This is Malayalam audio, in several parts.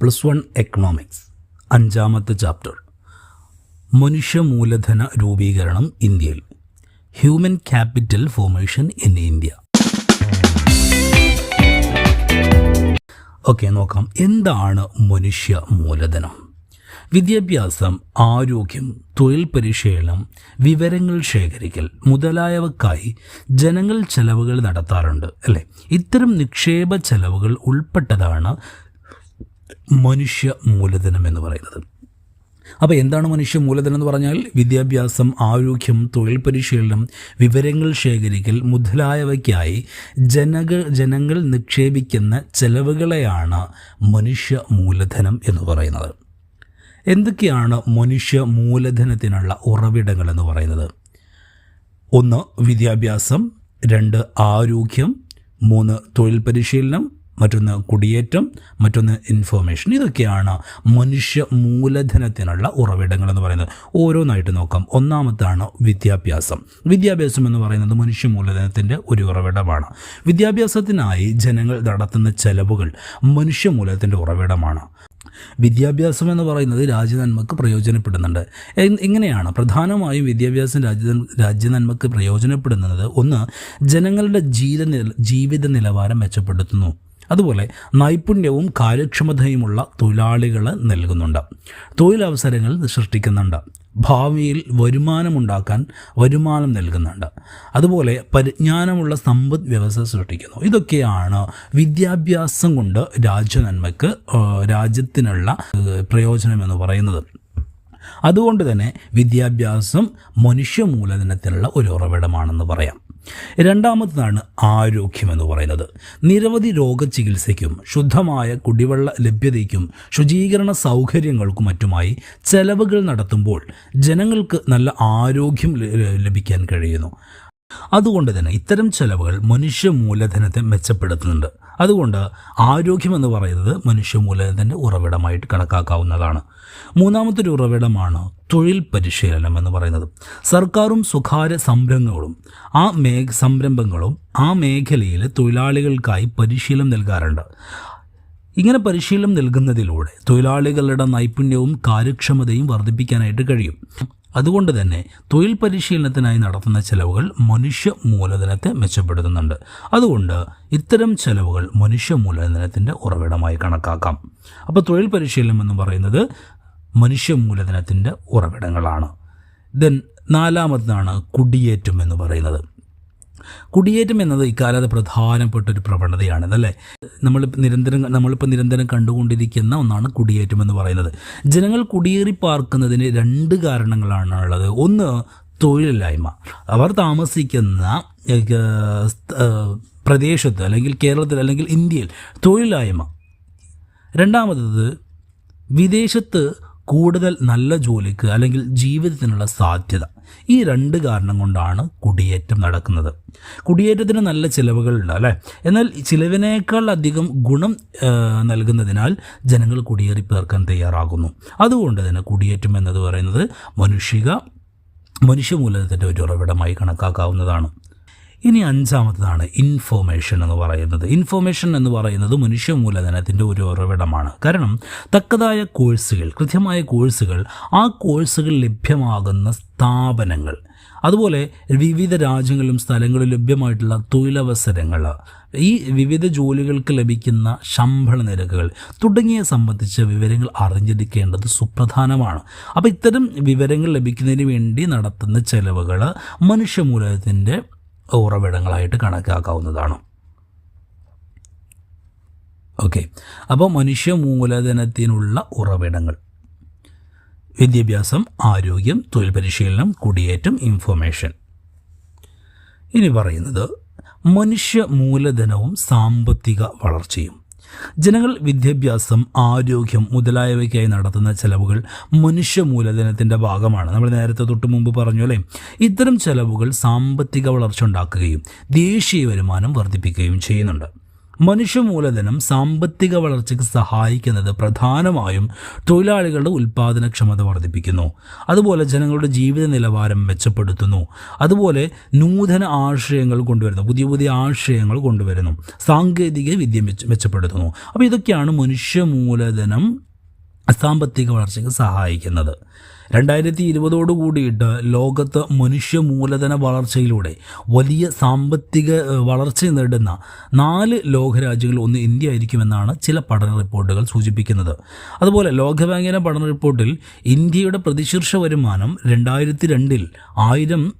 പ്ലസ് വൺ എക്കണോമിക്സ് അഞ്ചാമത്തെ ചാപ്റ്റർ മനുഷ്യ മൂലധന രൂപീകരണം ഇന്ത്യയിൽ. Human capital formation in India okay നോക്കാം. എന്താണ് മനുഷ്യ മൂലധനം വിദ്യാഭ്യാസം ആരോഗ്യം തൊഴിൽ പരിശീലനം വിവരങ്ങൾ ശേഖരിക്കൽ മുതലായവക്കായി ജനങ്ങൾ ചെലവുകൾ നടത്താറുണ്ട് അല്ലേ? ഇത്തരം നിക്ഷേപ ചെലവുകൾ ഉൾപ്പെട്ടതാണ് മനുഷ്യ മൂലധനം എന്ന് പറയുന്നത്. അപ്പോൾ എന്താണ് മനുഷ്യ മൂലധനം എന്ന് പറഞ്ഞാൽ? വിദ്യാഭ്യാസം ആരോഗ്യം തൊഴിൽ പരിശീലനം വിവരങ്ങൾ ശേഖരിക്കൽ മുതലായവയ്ക്കായി ജനക ജനങ്ങൾ നിക്ഷേപിക്കുന്ന ചെലവുകളെയാണ് മനുഷ്യ മൂലധനം എന്ന് പറയുന്നത്. എന്തൊക്കെയാണ് മനുഷ്യ മൂലധനത്തിനുള്ള ഉറവിടങ്ങൾ എന്ന് പറയുന്നത്? ഒന്ന് വിദ്യാഭ്യാസം. രണ്ട് ആരോഗ്യം. മൂന്ന് തൊഴിൽ പരിശീലനം. മറ്റൊന്ന് കുടിയേറ്റം മറ്റൊന്ന് ഇൻഫോർമേഷൻ ഇതൊക്കെയാണ് മനുഷ്യ മൂലധനത്തിനുള്ള ഉറവിടങ്ങൾ എന്ന് പറയുന്നത്. ഓരോന്നായിട്ട് നോക്കാം. ഒന്നാമത്താണ് വിദ്യാഭ്യാസം. വിദ്യാഭ്യാസം എന്ന് പറയുന്നത് മനുഷ്യ മൂലധനത്തിന്റെ ഒരു ഉറവിടമാണ്. വിദ്യാഭ്യാസത്തിനായി ജനങ്ങൾ നടത്തുന്ന ചെലവുകൾ മനുഷ്യ മൂലധനത്തിന്റെ ഉറവിടമാണ്. വിദ്യാഭ്യാസം എന്ന് പറയുന്നത് രാജ്യനന്മക്ക് പ്രയോജനപ്പെടുന്നുണ്ട്. എങ്ങനെയാണ്? പ്രധാനമായും വിദ്യാഭ്യാസം രാജ്യ രാജ്യനന്മക്ക് പ്രയോജനപ്പെടുന്നത്. ഒന്ന് ജനങ്ങളുടെ ജീവിത ജീവിത നിലവാരം മെച്ചപ്പെടുത്തുന്നു. അതുപോലെ നൈപുണ്യവും കാര്യക്ഷമതയുമുള്ള തൊഴിലാളികൾ നൽകുന്നുണ്ട്. തൊഴിലവസരങ്ങൾ സൃഷ്ടിക്കുന്നുണ്ട്. ഭാവിയിൽ വരുമാനമുണ്ടാക്കാൻ വരുമാനം നൽകുന്നുണ്ട്. അതുപോലെ പരിജ്ഞാനമുള്ള സമ്പദ് വ്യവസ്ഥ സൃഷ്ടിക്കുന്നു. ഇതൊക്കെയാണ് വിദ്യാഭ്യാസം കൊണ്ട് രാജ്യനന്മയ്ക്ക് രാജ്യത്തിനുള്ള പ്രയോജനമെന്ന് പറയുന്നത്. അതുകൊണ്ട് തന്നെ വിദ്യാഭ്യാസം മനുഷ്യ മൂലധനത്തിനുള്ള ഒരു ഉറവിടമാണെന്ന് പറയാം. രണ്ടാമത്തതാണ് ആരോഗ്യം എന്ന് പറയുന്നത്. നിരവധി രോഗചികിത്സയ്ക്കും ശുദ്ധമായ കുടിവെള്ള ലഭ്യതയ്ക്കും ശുചീകരണ സൗകര്യങ്ങൾക്കും മറ്റുമായി ചെലവുകൾ നടത്തുമ്പോൾ ജനങ്ങൾക്ക് നല്ല ആരോഗ്യം ലഭിക്കാൻ കഴിയുന്നു. അതുകൊണ്ട് തന്നെ ഇത്തരം ചെലവുകൾ മനുഷ്യ മൂലധനത്തെ മെച്ചപ്പെടുത്തുന്നുണ്ട്. അതുകൊണ്ട് ആരോഗ്യം എന്ന് പറയുന്നത് മനുഷ്യ മൂലധനത്തിന്റെ ഉറവിടമായിട്ട് കണക്കാക്കാവുന്നതാണ്. മൂന്നാമത്തൊരു ഉറവിടമാണ് തൊഴിൽ പരിശീലനം എന്ന് പറയുന്നത്. സർക്കാരും സ്വകാര്യ സംരംഭങ്ങളും ആ മേ സംരംഭങ്ങളും ആ മേഖലയിൽ തൊഴിലാളികൾക്കായി പരിശീലനം നൽകാറുണ്ട്. ഇങ്ങനെ പരിശീലനം നൽകുന്നതിലൂടെ തൊഴിലാളികളുടെ നൈപുണ്യവും കാര്യക്ഷമതയും വർദ്ധിപ്പിക്കാനായിട്ട് കഴിയും. അതുകൊണ്ട് തന്നെ തൊഴിൽ പരിശീലനത്തിനായി നടത്തുന്ന ചെലവുകൾ മനുഷ്യ മൂലധനത്തെ മെച്ചപ്പെടുത്തുന്നുണ്ട്. അതുകൊണ്ട് ഇത്തരം ചെലവുകൾ മനുഷ്യ മൂലധനത്തിന്റെ ഉറവിടമായി കണക്കാക്കാം. അപ്പോൾ തൊഴിൽ പരിശീലനം എന്ന് പറയുന്നത് മനുഷ്യ മൂലധനത്തിന്റെ ഉറവിടങ്ങളാണ്. ദെൻ നാലാമതാണ് കുടിയേറ്റം എന്ന് പറയുന്നത്. കുടിയേറ്റം എന്നത് ഇക്കാലത്ത് പ്രധാനപ്പെട്ട ഒരു പ്രവണതയാണ് അല്ലേ? നമ്മൾ നിരന്തരം നമ്മളിപ്പോൾ നിരന്തരം കണ്ടുകൊണ്ടിരിക്കുന്ന ഒന്നാണ് കുടിയേറ്റം എന്ന് പറയുന്നത്. ജനങ്ങൾ കുടിയേറി പാർക്കുന്നതിന് രണ്ട് കാരണങ്ങളാണ് ഉള്ളത്. ഒന്ന് തൊഴിലില്ലായ്മ. അവർ താമസിക്കുന്ന പ്രദേശത്ത് അല്ലെങ്കിൽ കേരളത്തിൽ അല്ലെങ്കിൽ ഇന്ത്യയിൽ തൊഴിലില്ലായ്മ. രണ്ടാമത്തത് വിദേശത്ത് കൂടുതൽ നല്ല ജോലിക്ക് അല്ലെങ്കിൽ ജീവിതത്തിനുള്ള സാധ്യത. ഈ രണ്ട് കാരണം കൊണ്ടാണ് കുടിയേറ്റം നടക്കുന്നത്. കുടിയേറ്റത്തിന് നല്ല ചിലവുകളുണ്ട് അല്ലേ? എന്നാൽ ചിലവിനേക്കാൾ അധികം ഗുണം നൽകുന്നതിനാൽ ജനങ്ങൾ കുടിയേറി പേർക്കാൻ തയ്യാറാകുന്നു. അതുകൊണ്ട് തന്നെ കുടിയേറ്റം എന്നത് പറയുന്നത് മനുഷ്യ മനുഷ്യമൂലത്തിന്റെ ഒരു ഉറവിടമായി കണക്കാക്കാവുന്നതാണ്. ഇനി അഞ്ചാമത്തതാണ് ഇൻഫോർമേഷൻ എന്ന് പറയുന്നത്. ഇൻഫോർമേഷൻ എന്ന് പറയുന്നത് മനുഷ്യ മൂലധനത്തിന്റെ ഒരു ഉറവിടമാണ്. കാരണം തക്കതായ കോഴ്സുകൾ കൃത്യമായ കോഴ്സുകൾ ആ കോഴ്സുകൾ ലഭ്യമാകുന്ന സ്ഥാപനങ്ങൾ അതുപോലെ വിവിധ രാജ്യങ്ങളിലും സ്ഥലങ്ങളിലും ലഭ്യമായിട്ടുള്ള തൊഴിലവസരങ്ങൾ ഈ വിവിധ ജോലികൾക്ക് ലഭിക്കുന്ന ശമ്പള നിരക്കുകൾ തുടങ്ങിയ സംബന്ധിച്ച വിവരങ്ങൾ അറിഞ്ഞിരിക്കേണ്ടത് സുപ്രധാനമാണ്. അപ്പോൾ ഇത്തരം വിവരങ്ങൾ ലഭിക്കുന്നതിന് വേണ്ടി നടത്തുന്ന ചെലവുകൾ മനുഷ്യമൂലധനത്തിന്റെ ഉറവിടങ്ങളായിട്ട് കണക്കാക്കാവുന്നതാണ്. ഓക്കെ. അപ്പോൾ മനുഷ്യ മൂലധനത്തിനുള്ള ഉറവിടങ്ങൾ. വിദ്യാഭ്യാസം ആരോഗ്യം തൊഴിൽ പരിശീലനം കുടിയേറ്റം ഇൻഫോർമേഷൻ ഇനി പറയുന്നത് മനുഷ്യ മൂലധനവും സാമ്പത്തിക വളർച്ചയും. ജനങ്ങൾ വിദ്യാഭ്യാസം ആരോഗ്യം മുതലായവയ്ക്കായി നടത്തുന്ന ചെലവുകൾ മനുഷ്യ മൂലധനത്തിന്റെ ഭാഗമാണ്. നമ്മൾ നേരത്തെ തൊട്ട് മുമ്പ് പറഞ്ഞു അല്ലേ? ഇത്തരം ചെലവുകൾ സാമ്പത്തിക വളർച്ച ഉണ്ടാക്കുകയും ദേശീയ വരുമാനം വർദ്ധിപ്പിക്കുകയും ചെയ്യുന്നുണ്ട്. മനുഷ്യ മൂലധനം സാമ്പത്തിക വളർച്ചയ്ക്ക് സഹായിക്കുന്നത് പ്രധാനമായും തൊഴിലാളികളുടെ ഉൽപ്പാദനക്ഷമത വർദ്ധിപ്പിക്കുന്നു. അതുപോലെ ജനങ്ങളുടെ ജീവിത നിലവാരം മെച്ചപ്പെടുത്തുന്നു. അതുപോലെ നൂതന ആശയങ്ങൾ കൊണ്ടുവരുന്നു. പുതിയ പുതിയ ആശയങ്ങൾ കൊണ്ടുവരുന്നു. സാങ്കേതിക വിദ്യ മെച്ച മെച്ചപ്പെടുത്തുന്നു. അപ്പോൾ ഇതൊക്കെയാണ് മനുഷ്യ മൂലധനം സാമ്പത്തിക വളർച്ചയ്ക്ക് സഹായിക്കുന്നത്. രണ്ടായിരത്തി ഇരുപതോട് കൂടിയിട്ട് ലോകത്ത് മനുഷ്യ മൂലധന വളർച്ചയിലൂടെ വലിയ സാമ്പത്തിക വളർച്ച നേടുന്ന നാല് ലോകരാജ്യങ്ങൾ ഒന്ന് ഇന്ത്യ ആയിരിക്കുമെന്നാണ് ചില പഠന റിപ്പോർട്ടുകൾ സൂചിപ്പിക്കുന്നത്. അതുപോലെ ലോകബാങ്കിന്റെ പഠന റിപ്പോർട്ടിൽ ഇന്ത്യയുടെ പ്രതിശീർഷ വരുമാനം രണ്ടായിരത്തി രണ്ടിൽ ആയിരം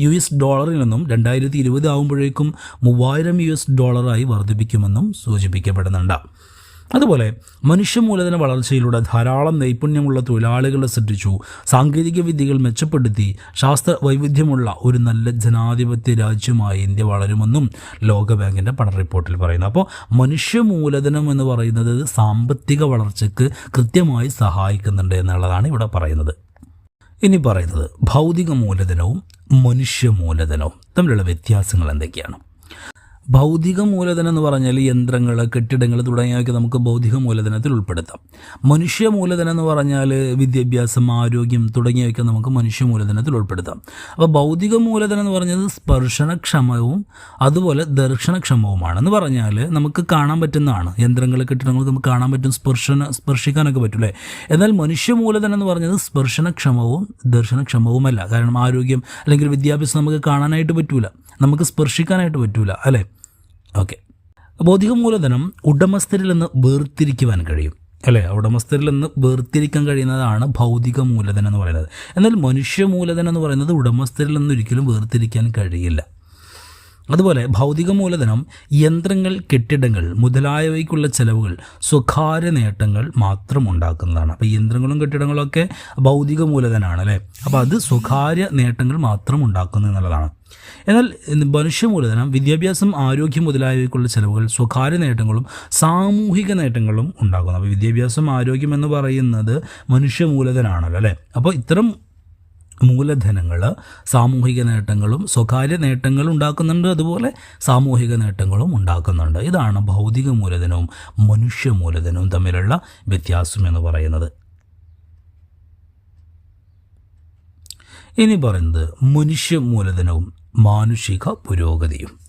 യു എസ് ഡോളറിൽ നിന്നും രണ്ടായിരത്തി ഇരുപത് ആകുമ്പോഴേക്കും മൂവായിരം യു എസ് ഡോളറായി വർദ്ധിപ്പിക്കുമെന്നും സൂചിപ്പിക്കപ്പെടുന്നുണ്ട്. അതുപോലെ മനുഷ്യ മൂലധന വളർച്ചയിലൂടെ ധാരാളം നൈപുണ്യമുള്ള തൊഴിലാളികളെ സൃഷ്ടിച്ചു. സാങ്കേതിക വിദ്യകൾ മെച്ചപ്പെടുത്തി ശാസ്ത്ര വൈവിധ്യമുള്ള ഒരു നല്ല ജനാധിപത്യ രാജ്യമായി ഇന്ത്യ വളരുമെന്നും ലോകബാങ്കിന്റെ പഠന റിപ്പോർട്ടിൽ പറയുന്നു. അപ്പോൾ മനുഷ്യ മൂലധനം എന്ന് പറയുന്നത് സാമ്പത്തിക വളർച്ചയ്ക്ക് കൃത്യമായി സഹായിക്കുന്നുണ്ട് എന്നുള്ളതാണ് ഇവിടെ പറയുന്നത്. ഇനി പറയുന്നത് ഭൗതിക മൂലധനവും മനുഷ്യ മൂലധനവും തമ്മിലുള്ള വ്യത്യാസങ്ങൾ എന്തൊക്കെയാണ്? ഭൗതിക മൂലധനം എന്ന് പറഞ്ഞാൽ യന്ത്രങ്ങൾ കെട്ടിടങ്ങൾ തുടങ്ങിയവയൊക്കെ നമുക്ക് ഭൗതിക മൂലധനത്തിൽ ഉൾപ്പെടുത്താം. മനുഷ്യ മൂലധനം എന്ന് പറഞ്ഞാൽ വിദ്യാഭ്യാസം ആരോഗ്യം തുടങ്ങിയവയൊക്കെ നമുക്ക് മനുഷ്യ മൂലധനത്തിൽ ഉൾപ്പെടുത്താം. അപ്പോൾ ഭൗതിക മൂലധനം എന്ന് പറഞ്ഞത് സ്പർശനക്ഷമവും അതുപോലെ ദർശനക്ഷമവുമാണ് എന്ന് പറഞ്ഞാൽ നമുക്ക് കാണാൻ പറ്റുന്നതാണ്. യന്ത്രങ്ങൾ കെട്ടിടങ്ങൾ നമുക്ക് കാണാൻ പറ്റും സ്പർശന സ്പർശിക്കാനൊക്കെ പറ്റൂലേ എന്നാൽ മനുഷ്യ മൂലധനം എന്ന് പറഞ്ഞത് സ്പർശനക്ഷമവും ദർശനക്ഷമവുമല്ല. കാരണം ആരോഗ്യം അല്ലെങ്കിൽ വിദ്യാഭ്യാസം നമുക്ക് കാണാനായിട്ട് പറ്റൂല. നമുക്ക് സ്പർശിക്കാനായിട്ട് പറ്റൂല അല്ലേ? ഓക്കെ. ഭൗതിക മൂലധനം ഉടമസ്ഥരിൽ നിന്ന് വേർതിരിക്കുവാൻ കഴിയും. അല്ലേ? ഉടമസ്ഥരിൽ നിന്ന് വേർതിരിക്കാൻ കഴിയുന്നതാണ് ഭൗതിക മൂലധനം എന്ന് പറയുന്നത്. എന്നാൽ മനുഷ്യ മൂലധനം എന്ന് പറയുന്നത് ഉടമസ്ഥരിൽ നിന്ന് ഒരിക്കലും വേർതിരിക്കാൻ കഴിയില്ല. അതുപോലെ ഭൗതിക മൂലധനം യന്ത്രങ്ങൾ കെട്ടിടങ്ങൾ മുതലായവയ്ക്കുള്ള ചെലവുകൾ സ്വകാര്യ നേട്ടങ്ങൾ മാത്രം ഉണ്ടാക്കുന്നതാണ്. അപ്പോൾ യന്ത്രങ്ങളും കെട്ടിടങ്ങളും ഒക്കെ ഭൗതിക മൂലധനമാണ് അല്ലേ? അപ്പോൾ അത് സ്വകാര്യ നേട്ടങ്ങൾ മാത്രം ഉണ്ടാക്കുന്നു എന്നുള്ളതാണ്. എന്നാൽ മനുഷ്യ മൂലധനം വിദ്യാഭ്യാസം ആരോഗ്യം മുതലായവയ്ക്കുള്ള ചെലവുകൾ സ്വകാര്യ നേട്ടങ്ങളും സാമൂഹിക നേട്ടങ്ങളും ഉണ്ടാക്കുന്നു. അപ്പോൾ വിദ്യാഭ്യാസം ആരോഗ്യം എന്ന് പറയുന്നത് മനുഷ്യ മൂലധനമാണല്ലോ അല്ലേ? അപ്പോൾ ഇത്തരം മൂലധനങ്ങൾ സാമൂഹിക നേട്ടങ്ങളും സ്വകാര്യ നേട്ടങ്ങളും ഉണ്ടാക്കുന്നുണ്ട്. അതുപോലെ സാമൂഹിക നേട്ടങ്ങളും ഉണ്ടാക്കുന്നുണ്ട്. ഇതാണ് ഭൗതിക മൂലധനവും മനുഷ്യ മൂലധനവും തമ്മിലുള്ള വ്യത്യാസം എന്ന് പറയുന്നത്. ഇനി പറയുന്നത് മനുഷ്യ മൂലധനവും മാനുഷിക പുരോഗതിയും.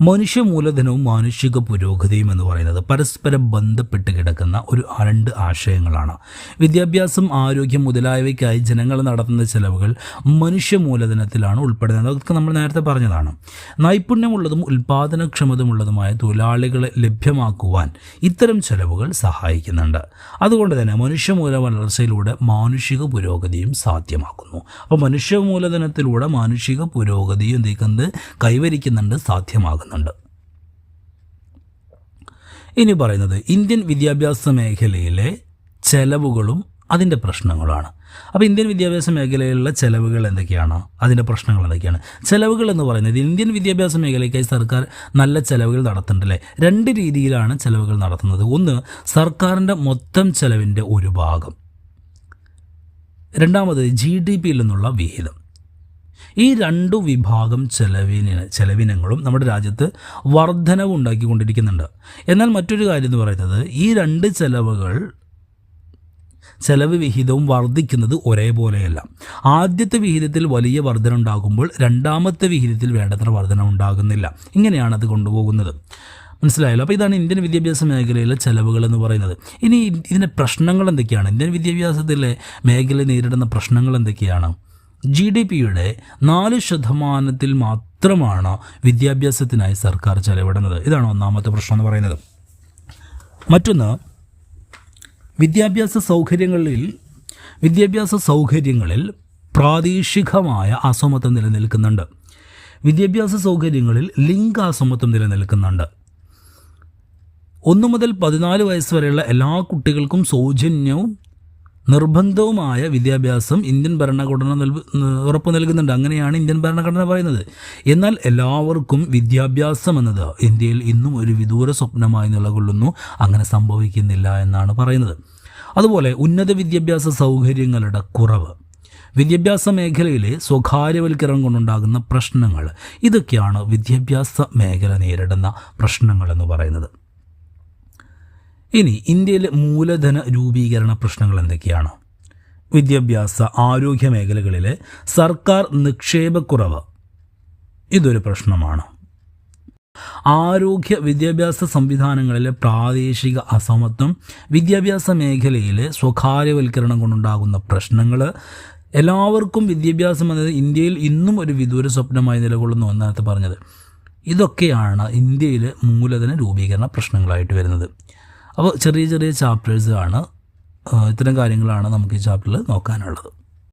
മനുഷ്യ മൂലധനവും മാനുഷിക പുരോഗതിയും എന്ന് പറയുന്നത് പരസ്പരം ബന്ധപ്പെട്ട് കിടക്കുന്ന ഒരു രണ്ട് ആശയങ്ങളാണ്. വിദ്യാഭ്യാസം ആരോഗ്യം മുതലായവയ്ക്കായി ജനങ്ങൾ നടത്തുന്ന ചെലവുകൾ മനുഷ്യ മൂലധനത്തിലാണ് ഉൾപ്പെടുന്നത്. അതൊക്കെ നമ്മൾ നേരത്തെ പറഞ്ഞതാണ്. നൈപുണ്യമുള്ളതും ഉൽപാദനക്ഷമതമുള്ളതുമായ തൊഴിലാളികളെ ലഭ്യമാക്കുവാൻ ഇത്തരം ചെലവുകൾ സഹായിക്കുന്നുണ്ട്. അതുകൊണ്ട് തന്നെ മനുഷ്യ മൂല വളർച്ചയിലൂടെ മാനുഷിക പുരോഗതിയും സാധ്യമാക്കുന്നു. അപ്പോൾ മനുഷ്യ മൂലധനത്തിലൂടെ മാനുഷിക പുരോഗതിയും എന്തിക്കുന്നത് കൈവരിക്കുന്നുണ്ട് സാധ്യമാകുന്നുണ്ട് ഇനി പറയുന്നത് ഇന്ത്യൻ വിദ്യാഭ്യാസ മേഖലയിലെ ചെലവുകളും അതിന്റെ പ്രശ്നങ്ങളാണ്. അപ്പോൾ ഇന്ത്യൻ വിദ്യാഭ്യാസ മേഖലയിലുള്ള ചെലവുകൾ എന്തൊക്കെയാണ്? അതിന്റെ പ്രശ്നങ്ങൾ എന്തൊക്കെയാണ്? ചെലവുകൾ എന്ന് പറയുന്നത് ഇന്ത്യൻ വിദ്യാഭ്യാസ മേഖലയ്ക്കായി സർക്കാർ നല്ല ചെലവുകൾ നടത്തുന്നുണ്ടല്ലേ? രണ്ട് രീതിയിലാണ് ചെലവുകൾ നടത്തുന്നത്. ഒന്ന് സർക്കാരിന്റെ മൊത്തം ചെലവിന്റെ ഒരു ഭാഗം. രണ്ടാമത് ജി ഡി പിയിൽ നിന്നുള്ള വിഹിതം. ഈ രണ്ടു വിഭാഗം ചെലവിന ചെലവിനങ്ങളും നമ്മുടെ രാജ്യത്ത് വർധനവ് ഉണ്ടാക്കിക്കൊണ്ടിരിക്കുന്നുണ്ട് എന്നാൽ മറ്റൊരു കാര്യം എന്ന് പറയുന്നത് ഈ രണ്ട് ചെലവുകൾ ചെലവ് വിഹിതവും വർദ്ധിക്കുന്നത് ഒരേപോലെയല്ല. ആദ്യത്തെ വിഹിതത്തിൽ വലിയ വർധന ഉണ്ടാകുമ്പോൾ രണ്ടാമത്തെ വിഹിതത്തിൽ വേണ്ടത്ര വർധന ഉണ്ടാകുന്നില്ല ഇങ്ങനെയാണ് അത് കൊണ്ടുപോകുന്നത്. മനസ്സിലായല്ലോ? അപ്പോൾ ഇതാണ് ഇന്ത്യൻ വിദ്യാഭ്യാസ മേഖലയിലെ ചെലവുകൾ എന്ന് പറയുന്നത്. ഇനി ഇതിന്റെ പ്രശ്നങ്ങൾ എന്തൊക്കെയാണ്? ഇന്ത്യൻ വിദ്യാഭ്യാസത്തിലെ മേഖല നേരിടുന്ന പ്രശ്നങ്ങൾ എന്തൊക്കെയാണ്? ജി ഡി പിയുടെ നാല് ശതമാനത്തിൽ മാത്രമാണ് വിദ്യാഭ്യാസത്തിനായി സർക്കാർ ചെലവിടുന്നത്. ഇതാണ് ഒന്നാമത്തെ പ്രശ്നം എന്ന് പറയുന്നത്. മറ്റൊന്ന് വിദ്യാഭ്യാസ സൗകര്യങ്ങളിൽ വിദ്യാഭ്യാസ സൗകര്യങ്ങളിൽ പ്രാദേശികമായ അസമത്വം നിലനിൽക്കുന്നുണ്ട്. വിദ്യാഭ്യാസ സൗകര്യങ്ങളിൽ ലിംഗ അസമത്വം നിലനിൽക്കുന്നുണ്ട്. ഒന്നു മുതൽ പതിനാല് വയസ്സ് വരെയുള്ള എല്ലാ കുട്ടികൾക്കും സൗജന്യവും നിർബന്ധവുമായ വിദ്യാഭ്യാസം ഇന്ത്യൻ ഭരണഘടന നൽ ഉറപ്പ് നൽകുന്നുണ്ട്. അങ്ങനെയാണ് ഇന്ത്യൻ ഭരണഘടന പറയുന്നത്. എന്നാൽ എല്ലാവർക്കും വിദ്യാഭ്യാസം എന്നത് ഇന്ത്യയിൽ ഇന്നും ഒരു വിദൂര സ്വപ്നമായി നിലകൊള്ളുന്നു. അങ്ങനെ സംഭവിക്കുന്നില്ല എന്നാണ് പറയുന്നത്. അതുപോലെ ഉന്നത വിദ്യാഭ്യാസ സൗകര്യങ്ങളുടെ കുറവ്. വിദ്യാഭ്യാസ മേഖലയിലെ സ്വകാര്യവൽക്കരണം കൊണ്ടുണ്ടാകുന്ന പ്രശ്നങ്ങൾ. ഇതൊക്കെയാണ് വിദ്യാഭ്യാസ മേഖല നേരിടുന്ന പ്രശ്നങ്ങൾ എന്ന് പറയുന്നത്. ഇനി ഇന്ത്യയിലെ മൂലധന രൂപീകരണ പ്രശ്നങ്ങൾ എന്തൊക്കെയാണ്? വിദ്യാഭ്യാസ ആരോഗ്യ മേഖലകളിലെ സർക്കാർ നിക്ഷേപക്കുറവ്. ഇതൊരു പ്രശ്നമാണ്. ആരോഗ്യ വിദ്യാഭ്യാസ സംവിധാനങ്ങളിലെ പ്രാദേശിക അസമത്വം വിദ്യാഭ്യാസ മേഖലയിലെ സ്വകാര്യവൽക്കരണം കൊണ്ടുണ്ടാകുന്ന പ്രശ്നങ്ങൾ എല്ലാവർക്കും വിദ്യാഭ്യാസം എന്നത് ഇന്ത്യയിൽ ഇന്നും ഒരു വിദൂര സ്വപ്നമായി നിലകൊള്ളുന്നു എന്നാണ് പറഞ്ഞത്. ഇതൊക്കെയാണ് ഇന്ത്യയിലെ മൂലധന രൂപീകരണ പ്രശ്നങ്ങളായിട്ട് വരുന്നത്. അപ്പോൾ ചെറിയ ചെറിയ ചാപ്റ്റേഴ്സ് ആണ് ഇത്തരം കാര്യങ്ങളാണ് നമുക്ക് ഈ ചാപ്റ്ററിൽ നോക്കാനുള്ളത്.